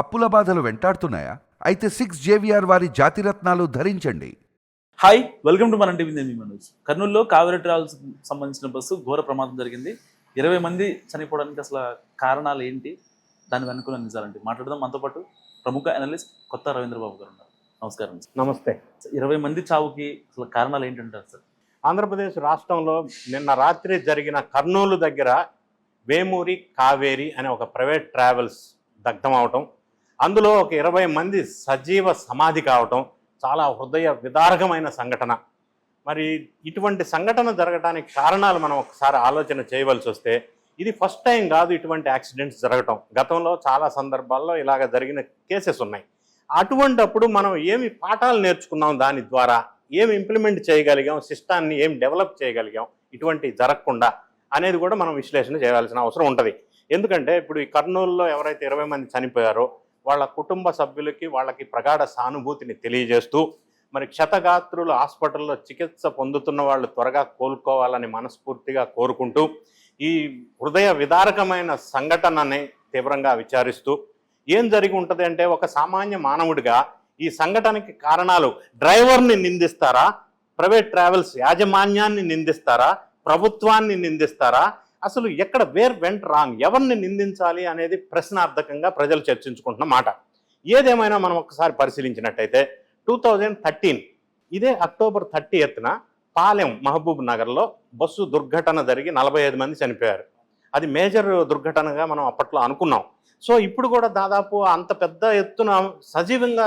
అప్పుల బాధలు వెంటాడుతున్నాయా? అయితే సిక్స్ జేవిఆర్ వారి జాతిరత్నాలు ధరించండి. హాయ్ వెల్కమ్ టు మన టీవీ నేను మనోజ్ కర్నూలులో కావేరీ ట్రావెల్స్ సంబంధించిన బస్సు ఘోర ప్రమాదం జరిగింది. ఇరవై మంది చనిపోవడానికి అసలు కారణాలు ఏంటి? దాని వెనుకున్న నిజాలంటే మాట్లాడదాం. మనతో పాటు ప్రముఖ అనలిస్ట్ కొత్త రవీంద్ర బాబు గారు ఉన్నారు. నమస్కారం సార్. నమస్తే. ఇరవై మంది చావుకి అసలు కారణాలు ఏంటంటారు సార్? ఆంధ్రప్రదేశ్ రాష్ట్రంలో నిన్న రాత్రి జరిగిన కర్నూలు దగ్గర వేమూరి కావేరి అనే ఒక ప్రైవేట్ ట్రావెల్స్ దగ్ధం అవటం అందులో ఒక ఇరవై మంది సజీవ సమాధి కావటం చాలా హృదయ విదారకమైన సంఘటన. మరి ఇటువంటి సంఘటన జరగడానికి కారణాలు మనం ఒకసారి ఆలోచన చేయవలసి వస్తే ఇది ఫస్ట్ టైం కాదు ఇటువంటి యాక్సిడెంట్స్ జరగటం. గతంలో చాలా సందర్భాల్లో ఇలాగ జరిగిన కేసెస్ ఉన్నాయి. అటువంటప్పుడు మనం ఏమి పాఠాలు నేర్చుకున్నాం దాని ద్వారా? ఏమి ఇంప్లిమెంట్ చేయగలిగాం? సిస్టాన్ని ఏం డెవలప్ చేయగలిగాం? ఇటువంటి జరగకుండా అనేది కూడా మనం విశ్లేషణ చేయాల్సిన అవసరం ఉంటుంది. ఎందుకంటే ఇప్పుడు ఈ కర్నూలులో ఎవరైతే ఇరవై మంది చనిపోయారో వాళ్ళ కుటుంబ సభ్యులకి వాళ్ళకి ప్రగాఢ సానుభూతిని తెలియజేస్తూ మరి క్షతగాత్రులు హాస్పిటల్లో చికిత్స పొందుతున్న వాళ్ళు త్వరగా కోలుకోవాలని మనస్ఫూర్తిగా కోరుకుంటూ ఈ హృదయ విదారకమైన సంఘటనని తీవ్రంగా విచారిస్తూ ఏం జరిగి ఉంటుంది అంటే ఒక సామాన్య మానవుడిగా ఈ సంఘటనకి కారణాలు డ్రైవర్ని నిందిస్తారా? ప్రైవేట్ ట్రావెల్స్ యాజమాన్యాన్ని నిందిస్తారా? ప్రభుత్వాన్ని నిందిస్తారా? అసలు ఎక్కడ వేర్ వెంట్ రాంగ్ ఎవరిని నిందించాలి అనేది ప్రశ్నార్థకంగా ప్రజలు చర్చించుకుంటున్న మాట. ఏదేమైనా మనం ఒకసారి పరిశీలించినట్టయితే టూ థౌజండ్ థర్టీన్ ఇదే అక్టోబర్ థర్టీ ఎత్తున పాలెం మహబూబ్ నగర్లో బస్సు దుర్ఘటన జరిగి నలభై ఐదు మంది చనిపోయారు. అది మేజర్ దుర్ఘటనగా మనం అప్పట్లో అనుకున్నాం. సో ఇప్పుడు కూడా దాదాపు అంత పెద్ద ఎత్తున సజీవంగా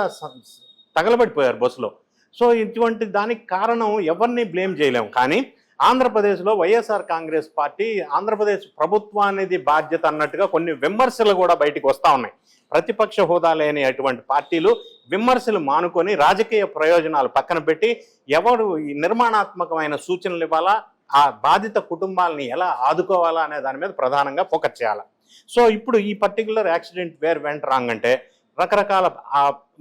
తగలబడిపోయారు బస్సులో. సో ఇటువంటి దానికి కారణం ఎవరిని బ్లేమ్ చేయలేము కానీ ఆంధ్రప్రదేశ్లో వైఎస్ఆర్ కాంగ్రెస్ పార్టీ ఆంధ్రప్రదేశ్ ప్రభుత్వానికి బాధ్యత అన్నట్టుగా కొన్ని విమర్శలు కూడా బయటికి వస్తూ ఉన్నాయి. ప్రతిపక్ష హోదా లేని అటువంటి పార్టీలు విమర్శలు మానుకొని రాజకీయ ప్రయోజనాలు పక్కన పెట్టి ఎవరు ఈ నిర్మాణాత్మకమైన సూచనలు ఇవ్వాలా? ఆ బాధిత కుటుంబాలని ఎలా ఆదుకోవాలా అనే దాని మీద ప్రధానంగా ఫోకస్ చేయాలి. సో ఇప్పుడు ఈ particular accident where went wrong అంటే రకరకాల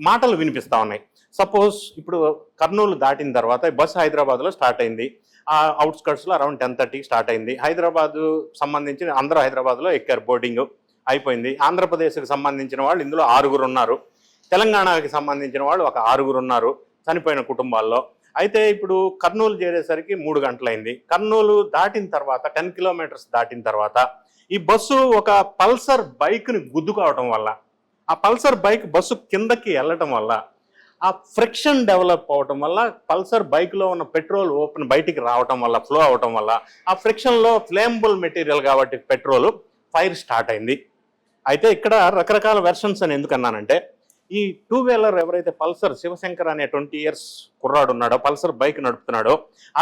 మాటలు వినిపిస్తా ఉన్నాయి. సపోజ్ ఇప్పుడు కర్నూలు దాటిన తర్వాత బస్సు హైదరాబాద్లో స్టార్ట్ అయింది. అవుట్స్కట్స్లో అరౌండ్ టెన్ థర్టీకి స్టార్ట్ అయింది. హైదరాబాద్ సంబంధించిన అందరూ హైదరాబాద్లో ఎక్కారు బోర్డింగ్ అయిపోయింది. ఆంధ్రప్రదేశ్కి సంబంధించిన వాళ్ళు ఇందులో ఆరుగురు ఉన్నారు. తెలంగాణకి సంబంధించిన వాళ్ళు ఒక ఆరుగురు ఉన్నారు చనిపోయిన కుటుంబాల్లో. అయితే ఇప్పుడు కర్నూలు చేరేసరికి మూడు గంటలైంది. కర్నూలు దాటిన తర్వాత టెన్ కిలోమీటర్స్ దాటిన తర్వాత ఈ బస్సు ఒక పల్సర్ బైక్ని గుద్దుకోవటం వల్ల ఆ పల్సర్ బైక్ బస్సు కిందకి వెళ్ళటం వల్ల ఆ ఫ్రిక్షన్ డెవలప్ అవటం వల్ల పల్సర్ బైక్లో ఉన్న పెట్రోల్ ఓపెన్ బయటికి రావటం వల్ల ఫ్లో అవటం వల్ల ఆ ఫ్రిక్షన్లో ఫ్లేమబుల్ మెటీరియల్ కాబట్టి పెట్రోల్ ఫైర్ స్టార్ట్ అయింది. అయితే ఇక్కడ రకరకాల వెర్షన్స్ అని ఎందుకు అన్నానంటే ఈ టూ వీలర్ ఎవరైతే పల్సర్ శివశంకర్ అనే ట్వంటీ ఇయర్స్ కుర్రాడు ఉన్నాడో పల్సర్ బైక్ నడుపుతున్నాడో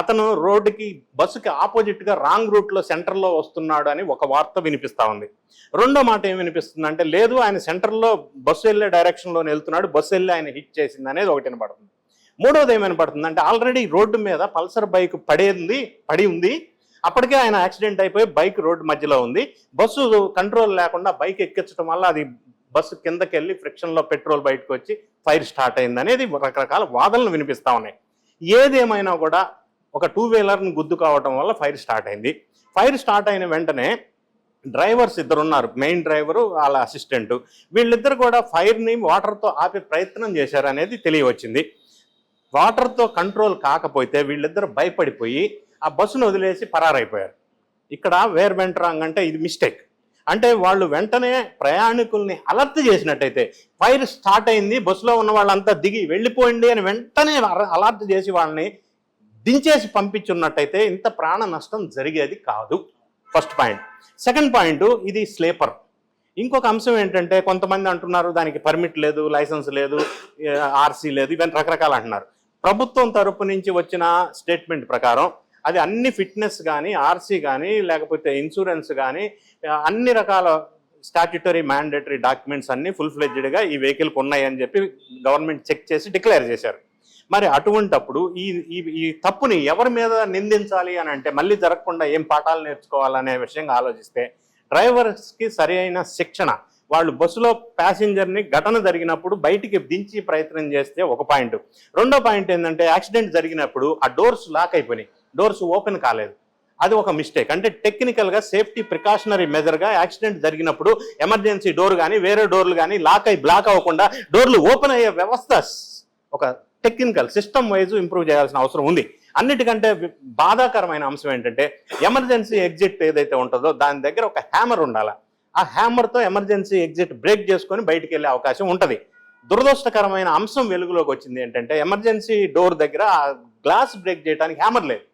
అతను రోడ్డుకి బస్సుకి ఆపోజిట్గా రాంగ్ రూట్లో సెంటర్లో వస్తున్నాడు అని ఒక వార్త వినిపిస్తూ ఉంది. రెండో మాట ఏం వినిపిస్తుంది అంటే లేదు ఆయన సెంటర్లో బస్సు వెళ్ళే డైరెక్షన్లోనే వెళ్తున్నాడు బస్సు వెళ్ళి ఆయన హిట్ చేసింది అనేది ఒకటి వినపడుతుంది. మూడోది ఏం వినపడుతుంది అంటే ఆల్రెడీ రోడ్డు మీద పల్సర్ బైక్ పడేది పడి ఉంది. అప్పటికే ఆయన యాక్సిడెంట్ అయిపోయి బైక్ రోడ్డు మధ్యలో ఉంది. బస్సు కంట్రోల్ లేకుండా బైక్ ఎక్కించడం వల్ల అది బస్సు కిందకి వెళ్ళి ఫ్రిక్షన్లో పెట్రోల్ బయటకు వచ్చి ఫైర్ స్టార్ట్ అయింది అనేది రకరకాల వాదనలు వినిపిస్తూ ఉన్నాయి. ఏదేమైనా కూడా ఒక టూ వీలర్ని గుద్దు కావటం వల్ల ఫైర్ స్టార్ట్ అయింది. ఫైర్ స్టార్ట్ అయిన వెంటనే డ్రైవర్స్ ఇద్దరు ఉన్నారు మెయిన్ డ్రైవరు వాళ్ళ అసిస్టెంట్. వీళ్ళిద్దరు కూడా ఫైర్ని వాటర్తో ఆపే ప్రయత్నం చేశారు అనేది తెలియవచ్చింది. వాటర్తో కంట్రోల్ కాకపోతే వీళ్ళిద్దరు భయపడిపోయి ఆ బస్సును వదిలేసి పరారైపోయారు. ఇక్కడ వేర్ బెంట్రాంగ్ రాంగ్ అంటే ఇది మిస్టేక్. అంటే వాళ్ళు వెంటనే ప్రయాణికుల్ని అలర్ట్ చేసినట్టయితే ఫైర్ స్టార్ట్ అయింది బస్సులో ఉన్న వాళ్ళంతా దిగి వెళ్ళిపోయింది అని వెంటనే అలర్ట్ చేసి వాళ్ళని దించేసి పంపించున్నట్టయితే ఇంత ప్రాణ నష్టం జరిగేది కాదు. First point. సెకండ్ పాయింట్ ఇది స్లీపర్. ఇంకొక అంశం ఏంటంటే కొంతమంది అంటున్నారు దానికి పర్మిట్ లేదు లైసెన్స్ లేదు ఆర్సీ లేదు ఇవన్నీ రకరకాలు అంటున్నారు. ప్రభుత్వం తరపు నుంచి వచ్చిన స్టేట్మెంట్ ప్రకారం అది అన్ని ఫిట్నెస్ కానీ ఆర్సీ కానీ లేకపోతే ఇన్సూరెన్స్ కానీ అన్ని రకాల స్టాట్యుటరీ మ్యాండేటరీ డాక్యుమెంట్స్ అన్ని ఫుల్ ఫ్లెడ్జ్డ్గా ఈ వెహికల్కి ఉన్నాయని చెప్పి గవర్నమెంట్ చెక్ చేసి డిక్లేర్ చేశారు. మరి అటువంటప్పుడు ఈ ఈ ఈ తప్పుని ఎవరి మీద నిందించాలి అని అంటే మళ్ళీ జరగకుండా ఏం పాఠాలు నేర్చుకోవాలనే విషయంగా ఆలోచిస్తే డ్రైవర్స్కి సరి అయిన శిక్షణ వాళ్ళు బస్సులో ప్యాసింజర్ని ఘటన జరిగినప్పుడు బయటికి దించి ప్రయత్నం చేస్తే ఒక పాయింట్. రెండో పాయింట్ ఏంటంటే యాక్సిడెంట్ జరిగినప్పుడు ఆ డోర్స్ లాక్ అయిపోయినాయి. డోర్స్ ఓపెన్ కాలేదు. అది ఒక మిస్టేక్. అంటే టెక్నికల్గా సేఫ్టీ ప్రికాషనరీ మెజర్గా యాక్సిడెంట్ జరిగినప్పుడు ఎమర్జెన్సీ డోర్ కానీ వేరే డోర్లు కానీ లాక్ అయి బ్లాక్ అవ్వకుండా డోర్లు ఓపెన్ అయ్యే వ్యవస్థ ఒక టెక్నికల్ సిస్టమ్ వైజ్ ఇంప్రూవ్ చేయాల్సిన అవసరం ఉంది. అన్నిటికంటే బాధాకరమైన అంశం ఏంటంటే ఎమర్జెన్సీ ఎగ్జిట్ ఏదైతే ఉంటుందో దాని దగ్గర ఒక హ్యామర్ ఉండాలి. ఆ హ్యామర్తో ఎమర్జెన్సీ ఎగ్జిట్ బ్రేక్ చేసుకొని బయటికి వెళ్ళే అవకాశం ఉంటుంది. దురదృష్టకరమైన అంశం వెలుగులోకి వచ్చింది ఏంటంటే ఎమర్జెన్సీ డోర్ దగ్గర ఆ గ్లాస్ బ్రేక్ చేయడానికి హ్యామర్ లేదు.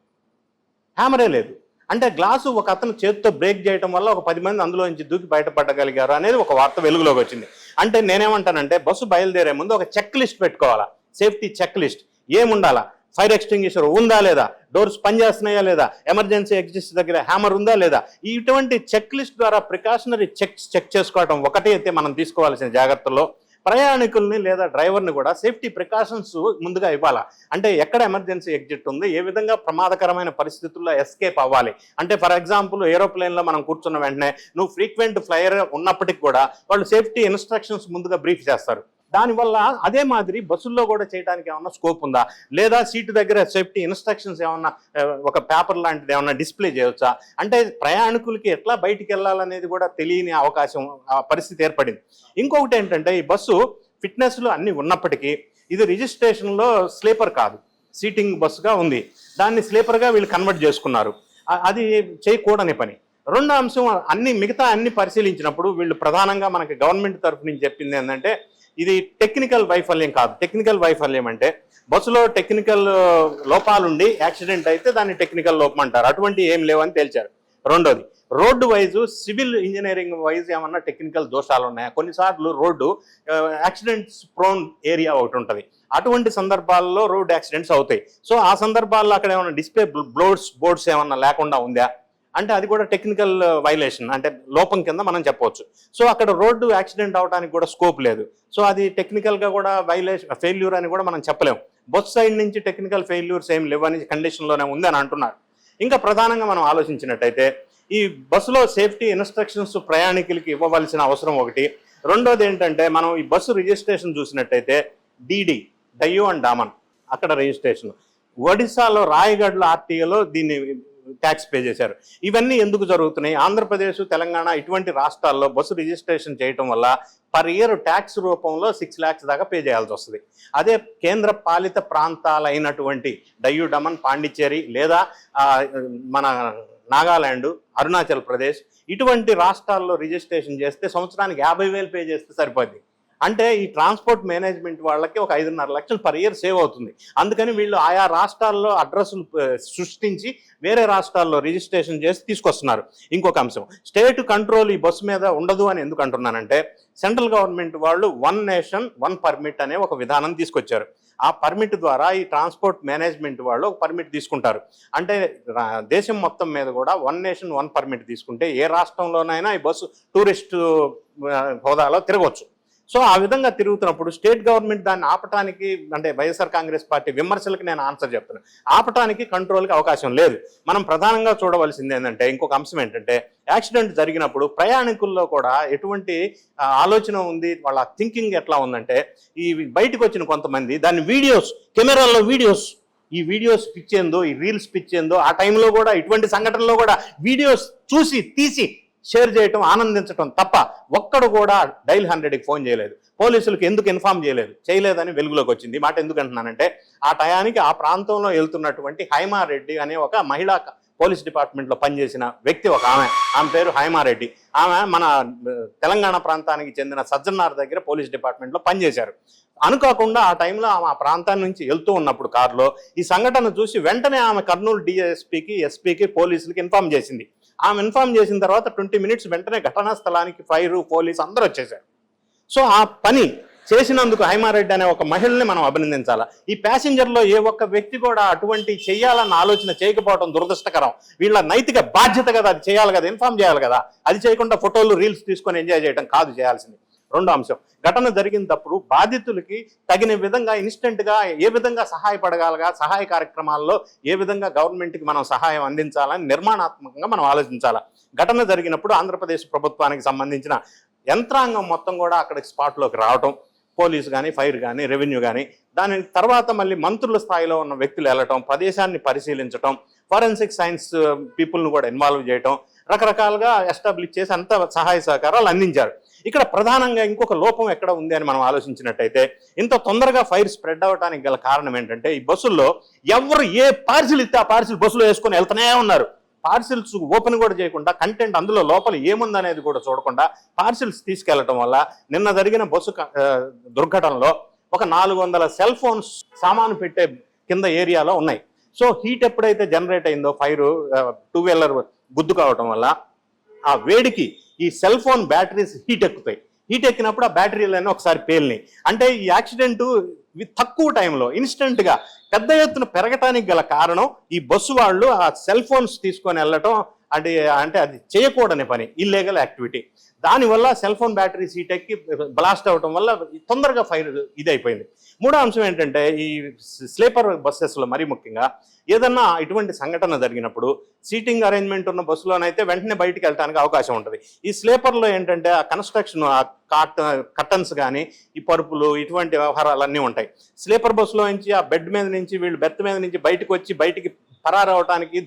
హ్యామరే లేదు. అంటే గ్లాసు ఒక అతను చేతితో బ్రేక్ చేయడం వల్ల ఒక పది మంది అందులో నుంచి దూకి బయటపడగలిగారు అనేది ఒక వార్త వెలుగులోకి వచ్చింది. అంటే నేనేమంటానంటే బస్సు బయలుదేరే ముందు ఒక చెక్ లిస్ట్ పెట్టుకోవాలా? Safety check list. ఏముండాలా? Fire extinguisher ఉందా లేదా? డోర్స్ పనిచేస్తున్నాయా లేదా? ఎమర్జెన్సీ ఎగ్జిస్ట్ దగ్గర హ్యామర్ ఉందా లేదా? ఇటువంటి చెక్ లిస్ట్ ద్వారా ప్రికాషనరీ చెక్ చెక్ చేసుకోవడం ఒకటి అయితే మనం తీసుకోవాల్సిన జాగ్రత్తల్లో ప్రయాణికుల్ని లేదా డ్రైవర్ని కూడా సేఫ్టీ ప్రికాషన్స్ ముందుగా ఇవ్వాలా? అంటే ఎక్కడ ఎమర్జెన్సీ ఎగ్జిట్ ఉంది? ఏ విధంగా ప్రమాదకరమైన పరిస్థితుల్లో ఎస్కేప్ అవ్వాలి? అంటే ఫర్ ఎగ్జాంపుల్ ఏరోప్లేన్లో మనం కూర్చున్న వెంటనే నువ్వు ఫ్రీక్వెంట్ ఫ్లైయర్ ఉన్నప్పటికీ కూడా వాళ్ళు సేఫ్టీ ఇన్స్ట్రక్షన్స్ ముందుగా బ్రీఫ్ చేస్తారు. దానివల్ల అదే మాదిరి బస్సుల్లో కూడా చేయడానికి ఏమన్నా స్కోప్ ఉందా? లేదా సీటు దగ్గర సేఫ్టీ ఇన్స్ట్రక్షన్స్ ఏమన్నా ఒక పేపర్ లాంటిది ఏమన్నా డిస్ప్లే చేయవచ్చా అంటే ప్రయాణికులకి ఎట్లా బయటికి వెళ్ళాలనేది కూడా తెలియని అవకాశం పరిస్థితి ఏర్పడింది. ఇంకొకటి ఏంటంటే ఈ బస్సు ఫిట్నెస్లు అన్ని ఉన్నప్పటికీ ఇది రిజిస్ట్రేషన్లో స్లీపర్ కాదు. సీటింగ్ బస్సుగా ఉంది. దాన్ని స్లీపర్గా వీళ్ళు కన్వర్ట్ చేసుకున్నారు. అది చేయకూడని పని. రెండో అంశం అన్ని మిగతా అన్ని పరిశీలించినప్పుడు వీళ్ళు ప్రధానంగా మనకి గవర్నమెంట్ తరఫు నుంచి చెప్పింది ఏంటంటే ఇది టెక్నికల్ వైఫల్యం కాదు. టెక్నికల్ వైఫల్యం అంటే బస్సులో టెక్నికల్ లోపాలుండి యాక్సిడెంట్ అయితే దాన్ని టెక్నికల్ లోపం అంటారు. అటువంటి ఏం లేవని తేల్చారు. రెండోది road wise civil engineering wise ఏమన్నా టెక్నికల్ దోషాలు ఉన్నాయా? కొన్నిసార్లు రోడ్డు యాక్సిడెంట్స్ ప్రోన్ ఏరియా ఒకటి ఉంటుంది. అటువంటి సందర్భాల్లో రోడ్డు యాక్సిడెంట్స్ అవుతాయి. సో ఆ సందర్భాల్లో అక్కడ ఏమైనా డిస్ప్లే బ్లోడ్స్ బోర్డ్స్ ఏమన్నా లేకుండా ఉందా? అంటే అది కూడా టెక్నికల్ వైలేషన్ uh, అంటే లోపం కింద మనం చెప్పవచ్చు. సో అక్కడ రోడ్డు యాక్సిడెంట్ అవడానికి కూడా స్కోప్ లేదు. సో అది టెక్నికల్గా కూడా వైలేషన్ ఫెయిల్యూర్ అని కూడా మనం చెప్పలేము బస్ సైడ్ నుంచి టెక్నికల్ ఫెయిల్యూర్స్ ఏం లేవని కండిషన్లోనే ఉంది అని అంటున్నారు. ఇంకా ప్రధానంగా మనం ఆలోచించినట్టయితే ఈ బస్సులో సేఫ్టీ ఇన్స్ట్రక్షన్స్ ప్రయాణికులకి ఇవ్వవలసిన అవసరం ఒకటి. రెండోది ఏంటంటే మనం ఈ బస్సు రిజిస్ట్రేషన్ చూసినట్టయితే డిడి డయ్యూ అండ్ డామన్ అక్కడ రిజిస్ట్రేషన్ ఒడిశాలో రాయగఢ్లో ఆర్టీఏలో దీన్ని ట్యాక్స్ పే చేశారు. ఇవన్నీ ఎందుకు జరుగుతున్నాయి? ఆంధ్రప్రదేశ్ తెలంగాణ ఇటువంటి రాష్ట్రాల్లో బస్సు రిజిస్ట్రేషన్ చేయటం వల్ల పర్ ఇయర్ ట్యాక్స్ రూపంలో సిక్స్ ల్యాక్స్ దాకా పే చేయాల్సి వస్తుంది. అదే కేంద్ర పాలిత ప్రాంతాలైనటువంటి డయ్యూ డమన్ పాండిచ్చేరి లేదా మన నాగాల్యాండ్ అరుణాచల్ ప్రదేశ్ ఇటువంటి రాష్ట్రాల్లో రిజిస్ట్రేషన్ చేస్తే సంవత్సరానికి యాభై వేలు పే చేస్తే సరిపోద్ది. అంటే ఈ ట్రాన్స్పోర్ట్ మేనేజ్మెంట్ వాళ్ళకి ఒక ఐదున్నర లక్షలు పర్ ఇయర్ సేవ్ అవుతుంది. అందుకని వీళ్ళు ఆయా రాష్ట్రాల్లో అడ్రస్లు సృష్టించి వేరే రాష్ట్రాల్లో రిజిస్ట్రేషన్ చేసి తీసుకొస్తున్నారు. ఇంకొక అంశం స్టేట్ కంట్రోల్ ఈ బస్సు మీద ఉండదు అని ఎందుకు అంటున్నానంటే సెంట్రల్ గవర్నమెంట్ వాళ్ళు వన్ నేషన్ వన్ పర్మిట్ అనే ఒక విధానం తీసుకొచ్చారు. ఆ పర్మిట్ ద్వారా ఈ ట్రాన్స్పోర్ట్ మేనేజ్మెంట్ వాళ్ళు ఒక పర్మిట్ తీసుకుంటారు. అంటే రా- దేశం మొత్తం మీద కూడా వన్ నేషన్ వన్ పర్మిట్ తీసుకుంటే ఏ రాష్ట్రంలోనైనా ఈ బస్సు టూరిస్ట్ హోదాలో తిరగవచ్చు సో ఆ విధంగా తిరుగుతున్నప్పుడు స్టేట్ గవర్నమెంట్ దాన్ని ఆపటానికి అంటే వైఎస్ఆర్ కాంగ్రెస్ పార్టీ విమర్శలకు నేను ఆన్సర్ చెప్తున్నాను ఆపటానికి కంట్రోల్కి అవకాశం లేదు. మనం ప్రధానంగా చూడవలసింది ఏంటంటే ఇంకొక అంశం ఏంటంటే యాక్సిడెంట్ జరిగినప్పుడు ప్రయాణికుల్లో కూడా ఎటువంటి ఆలోచన ఉంది వాళ్ళ థింకింగ్ ఎట్లా ఉందంటే ఈ బయటకు వచ్చిన కొంతమంది దాని వీడియోస్ కెమెరాల్లో వీడియోస్ ఈ వీడియోస్ పిచ్చేందో ఈ రీల్స్ పిచ్చేందో ఆ టైంలో కూడా ఇటువంటి సంఘటనలో కూడా వీడియోస్ చూసి తీసి షేర్ చేయటం ఆనందించటం తప్ప ఒక్కడు కూడా డైల్ హండ్రెడ్కి ఫోన్ చేయలేదు. పోలీసులకు ఎందుకు ఇన్ఫామ్ చేయలేదు? చేయలేదని వెలుగులోకి వచ్చింది. ఈ మాట ఎందుకు అంటున్నానంటే ఆ టయానికి ఆ ప్రాంతంలో వెళ్తున్నటువంటి హైమారెడ్డి అనే ఒక మహిళా పోలీస్ డిపార్ట్మెంట్లో పనిచేసిన వ్యక్తి ఒక ఆమె. ఆమె పేరు హైమారెడ్డి. ఆమె మన తెలంగాణ ప్రాంతానికి చెందిన సజ్జన్నార్ దగ్గర పోలీస్ డిపార్ట్మెంట్లో పనిచేశారు. అనుకోకుండా ఆ టైంలో ఆమె ఆ ప్రాంతాన్ని నుంచి వెళ్తూ ఉన్నప్పుడు కారులో ఈ సంఘటన చూసి వెంటనే ఆమె కర్నూలు డిఎస్పీకి ఎస్పీకి పోలీసులకి ఇన్ఫామ్ చేసింది. ఆమె ఇన్ఫామ్ చేసిన తర్వాత ట్వంటీ మినిట్స్ వెంటనే ఘటనా స్థలానికి ఫైర్ పోలీస్ అందరూ వచ్చేసారు సో ఆ పని చేసినందుకు హైమారెడ్డి అనే ఒక మహిళని మనం అభినందించాలి? ఈ ప్యాసింజర్లో ఏ ఒక్క వ్యక్తి కూడా అటువంటి చేయాలన్న ఆలోచన చేయకపోవడం దురదృష్టకరం. వీళ్ళ నైతిక బాధ్యత కదా అది చేయాలి కదా ఇన్ఫామ్ చేయాలి కదా. అది చేయకుండా ఫోటోలు రీల్స్ తీసుకొని ఎంజాయ్ చేయడం కాదు చేయాల్సింది. రెండో అంశం. ఘటన జరిగినప్పుడు బాధితులకి తగిన విధంగా ఇన్స్టెంట్గా ఏ విధంగా సహాయపడగలగా సహాయ కార్యక్రమాల్లో ఏ విధంగా గవర్నమెంట్కి మనం సహాయం అందించాలని నిర్మాణాత్మకంగా మనం ఆలోచించాలి? ఘటన జరిగినప్పుడు ఆంధ్రప్రదేశ్ ప్రభుత్వానికి సంబంధించిన యంత్రాంగం మొత్తం కూడా అక్కడికి స్పాట్లోకి రావటం. పోలీసు కానీ ఫైర్ కానీ రెవెన్యూ కానీ దాని తర్వాత మళ్ళీ మంత్రుల స్థాయిలో ఉన్న వ్యక్తులు వెళ్ళటం ప్రదేశాన్ని పరిశీలించటం ఫారెన్సిక్ సైన్స్ పీపుల్ని కూడా ఇన్వాల్వ్ చేయటం రకరకాలుగా ఎస్టాబ్లిష్ చేసి అంత సహాయ సహకారాలు అందించారు. ఇక్కడ ప్రధానంగా ఇంకొక లోపం ఎక్కడ ఉంది అని మనం ఆలోచించినట్టయితే ఇంత తొందరగా ఫైర్ స్ప్రెడ్ అవడానికి గల కారణం ఏంటంటే ఈ బస్సుల్లో ఎవరు ఏ పార్సిల్ ఇస్తే ఆ పార్సిల్ బస్సులో వేసుకొని వెళ్తూనే ఉన్నారు. పార్సిల్స్ ఓపెన్ కూడా చేయకుండా కంటెంట్ అందులో లోపల ఏముందనేది కూడా చూడకుండా పార్సిల్స్ తీసుకెళ్ళటం వల్ల నిన్న జరిగిన బస్సు దుర్ఘటనలో ఒక నాలుగు వందల సెల్ ఫోన్స్ సామాను పెట్టే కింద ఏరియాలో ఉన్నాయి. సో హీట్ ఎప్పుడైతే జనరేట్ అయిందో ఫైర్ టూ వీలర్ గుద్దు కావటం వల్ల ఆ వేడికి ఈ సెల్ ఫోన్ బ్యాటరీస్ హీట్ ఎక్కుతాయి. హీట్ ఎక్కినప్పుడు ఆ బ్యాటరీలన్నీ ఒకసారి పేలినాయి. అంటే ఈ యాక్సిడెంట్ తక్కువ టైంలో ఇన్స్టెంట్గా పెద్ద ఎత్తున పెరగటానికి గల కారణం ఈ బస్సు వాళ్ళు ఆ సెల్ ఫోన్స్ తీసుకొని వెళ్ళటం అంటే అంటే అది చేయకూడని పని ఇల్లీగల్ యాక్టివిటీ దానివల్ల సెల్ ఫోన్ బ్యాటరీ సీటెక్కి ఎక్కి బ్లాస్ట్ అవటం వల్ల తొందరగా ఫైర్ ఇది అయిపోయింది మూడో అంశం ఏంటంటే ఈ స్లీపర్ బస్సెస్లో మరీ ముఖ్యంగా ఏదన్నా ఇటువంటి సంఘటన జరిగినప్పుడు సీటింగ్ అరేంజ్మెంట్ ఉన్న బస్సులోనైతే వెంటనే బయటికి వెళ్ళడానికి అవకాశం ఉంటుంది. ఈ స్లీపర్లో ఏంటంటే ఆ కన్స్ట్రక్షన్ ఆ కాట్ కర్టన్స్ కానీ ఈ పరుపులు ఇటువంటి వ్యవహారాలన్నీ ఉంటాయి. స్లీపర్ బస్సులో నుంచి ఆ బెడ్ మీద నుంచి వీళ్ళు బెర్త్ మీద నుంచి బయటకు వచ్చి బయటికి పరారవటానికి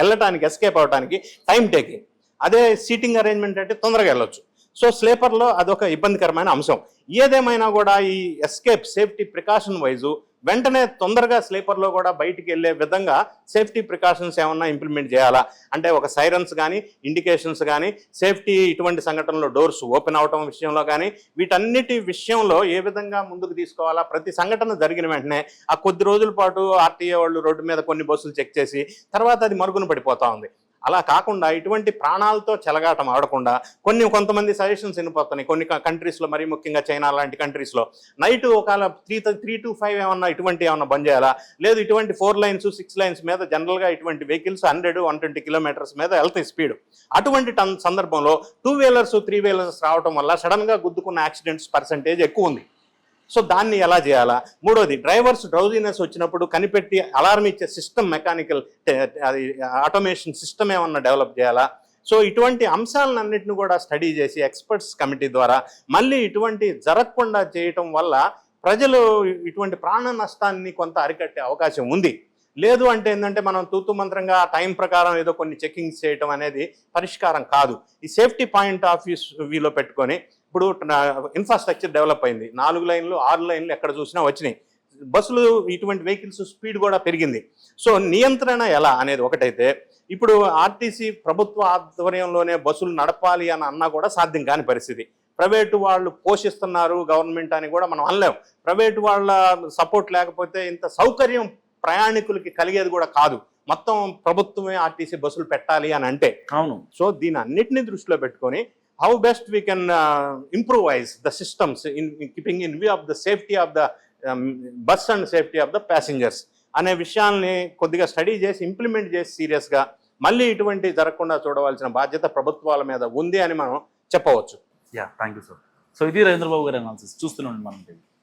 వెళ్ళటానికి ఎస్కేప్ అవడానికి టైం టేకింగ్ అదే సీటింగ్ అరేంజ్మెంట్ అంటే తొందరగా వెళ్ళొచ్చు. సో స్లీపర్లో అదొక ఇబ్బందికరమైన అంశం. ఏదేమైనా కూడా ఈ ఎస్కేప్ సేఫ్టీ ప్రికాషన్ వైజు వెంటనే తొందరగా స్లీపర్లో కూడా బయటికి వెళ్ళే విధంగా సేఫ్టీ ప్రికాషన్స్ ఏమన్నా ఇంప్లిమెంట్ చేయాలా? అంటే ఒక సైరన్స్ కానీ ఇండికేషన్స్ కానీ సేఫ్టీ ఇటువంటి సంఘటనలో డోర్స్ ఓపెన్ అవటం విషయంలో కానీ వీటన్నిటి విషయంలో ఏ విధంగా ముందుకు తీసుకోవాలా? ప్రతి సంఘటన జరిగిన వెంటనే ఆ కొద్ది రోజుల పాటు ఆర్టీఏ వాళ్ళు రోడ్డు మీద కొన్ని బస్సులు చెక్ చేసి తర్వాత అది మరుగున పడిపోతా ఉంది. అలా కాకుండా ఇటువంటి ప్రాణాలతో చెలగాటం ఆడకుండా కొన్ని కొంతమంది సజెషన్స్ వినిపోతున్నాయి కొన్ని కంట్రీస్లో మరీ ముఖ్యంగా చైనా లాంటి కంట్రీస్లో నైట్ ఒకవేళ త్రీ త్రీ టు ఫైవ్ ఏమన్నా ఇటువంటి ఏమన్నా బంద్ చేయాలా? లేదు ఇటువంటి ఫోర్ లైన్స్ సిక్స్ లైన్స్ మీద జనరల్గా ఇటువంటి vehicles hundred one twenty kilometres మీద వెళ్తాయి స్పీడ్ అటువంటి టన్ సందర్భంలో టూ వీలర్స్ త్రీ వీలర్స్ రావడం వల్ల సడన్గా గుద్దుకున్న యాక్సిడెంట్స్ పర్సంటేజ్ ఎక్కువ ఉంది. సో దాన్ని ఎలా చేయాలా? మూడోది డ్రైవర్స్ డ్రౌజీనెస్ వచ్చినప్పుడు కనిపెట్టి అలారం ఇచ్చే సిస్టమ్ మెకానికల్ అది ఆటోమేషన్ సిస్టమ్ ఏమన్నా డెవలప్ చేయాలా? సో ఇటువంటి అంశాలన్నింటిని కూడా స్టడీ చేసి ఎక్స్పర్ట్స్ కమిటీ ద్వారా మళ్ళీ ఇటువంటి జరగకుండా చేయటం వల్ల ప్రజలు ఇటువంటి ప్రాణ నష్టాన్ని కొంత అరికట్టే అవకాశం ఉంది. లేదు అంటే ఏంటంటే మనం తూతు మంత్రంగా టైం ప్రకారం ఏదో కొన్ని చెకింగ్స్ చేయటం అనేది పరిష్కారం కాదు. ఈ సేఫ్టీ పాయింట్ ఆఫ్ వ్యూలో పెట్టుకొని ఇప్పుడు ఇన్ఫ్రాస్ట్రక్చర్ డెవలప్ అయింది. నాలుగు లైన్లు ఆరు లైన్లు ఎక్కడ చూసినా వచ్చినాయి. బస్సులు ఇటువంటి వెహికల్స్ స్పీడ్ కూడా పెరిగింది. సో నియంత్రణ ఎలా అనేది ఒకటైతే ఇప్పుడు ఆర్టీసీ ప్రభుత్వ ఆధ్వర్యంలోనే బస్సులు నడపాలి అని అన్నా కూడా సాధ్యం కాని పరిస్థితి. ప్రైవేటు వాళ్ళు పోషిస్తున్నారు గవర్నమెంట్ అని కూడా మనం అనలేం. ప్రైవేటు వాళ్ళ సపోర్ట్ లేకపోతే ఇంత సౌకర్యం ప్రయాణికులకి కలిగేది కూడా కాదు. మొత్తం ప్రభుత్వమే ఆర్టీసీ బస్సులు పెట్టాలి అని అంటే. అవును. సో దీని అన్నిటిని దృష్టిలో పెట్టుకొని how best we can improvise the systems in in in view of the safety of the bus and safety of the passengers అనే విషయాల్ని కొద్దిగా స్టడీ చేసి ఇంప్లిమెంట్ చేసి సీరియస్గా మళ్ళీ ఇటువంటి జరగకుండా చూడవలసిన బాధ్యత ప్రభుత్వాల మీద ఉంది అని మనం చెప్పవచ్చు. Yeah thank you sir so ఇది రవీంద్రబాబు గారి అనాలిసిస్ చూస్తున్నాం మనం.